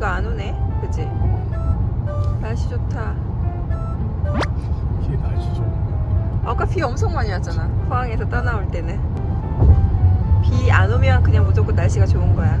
비가 안 오네. 그치? 날씨 좋다. 이게 날씨 좋은 아까 비 엄청 많이 왔잖아. 포항에서 떠나올 때는. 비 안 오면 그냥 무조건 날씨가 좋은 거야.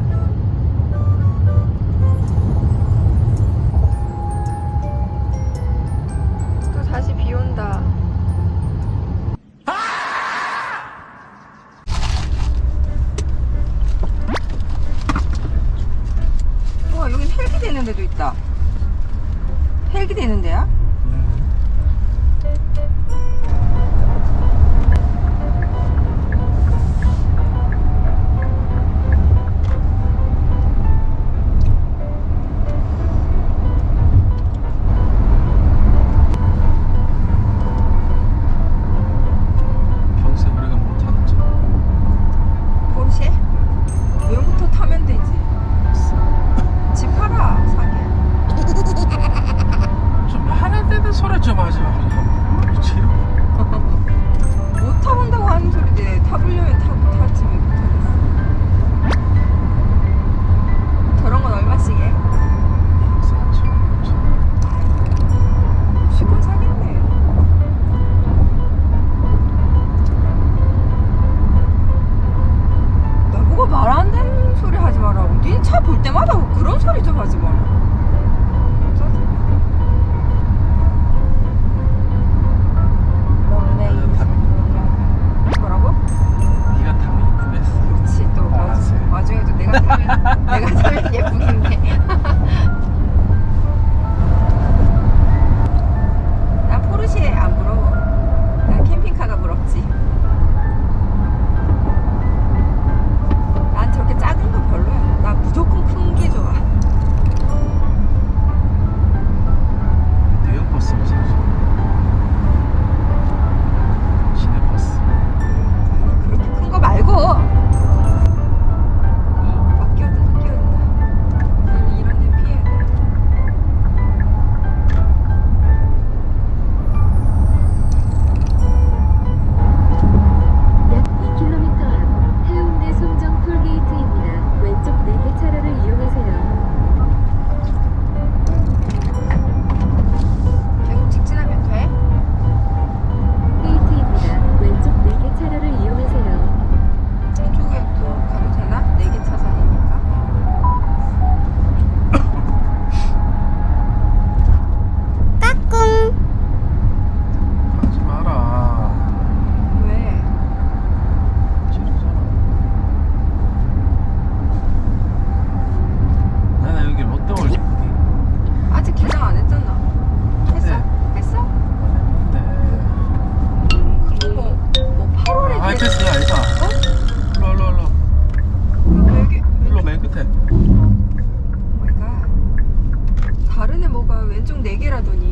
ладони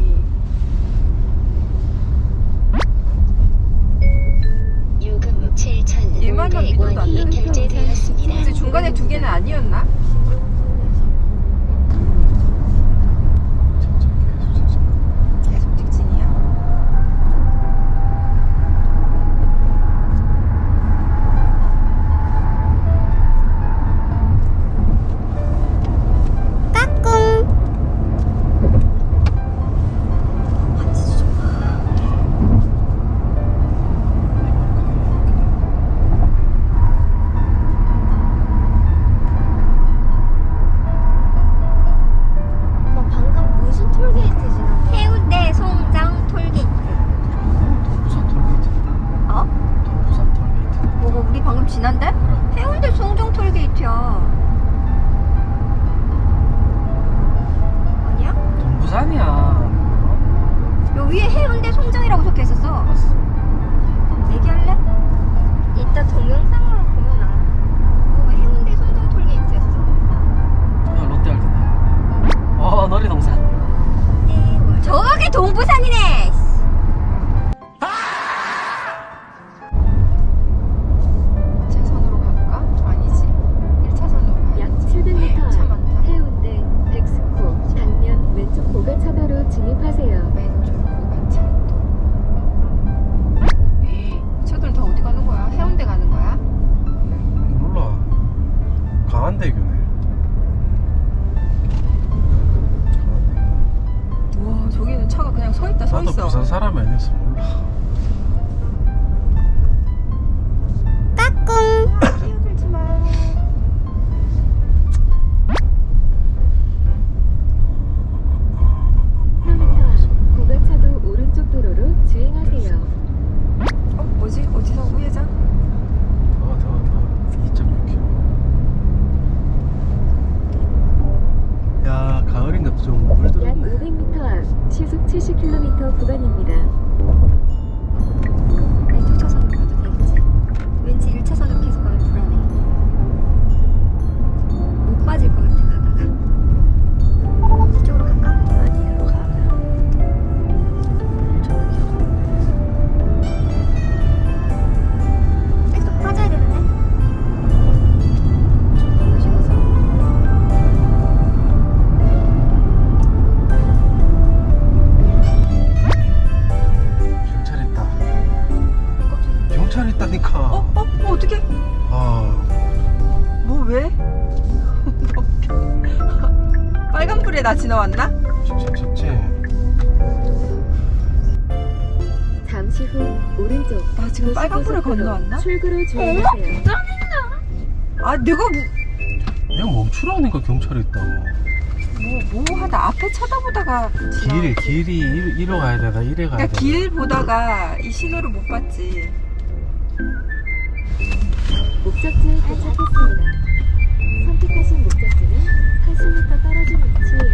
부산 사람이 아니어서 몰라. 좀 물들었네. 약 500m 앞 시속 70km 구간입니다. 왜? 빨간불에 나 지나왔나? 직진. 잠시 후 오른쪽 나 지금 빨간불을 건너왔나? 출구로 주행하세요. 아 내가 뭐, 내가 멈추라니까 경찰 있다고. 뭐, 뭐 하다 앞에 쳐다보다가 길이 길이 일, 이러 가야 되나 이래 가야 그러니까 되나. 길 보다가 이 신호를 못 봤지 목적지에 도착했습니다. 这里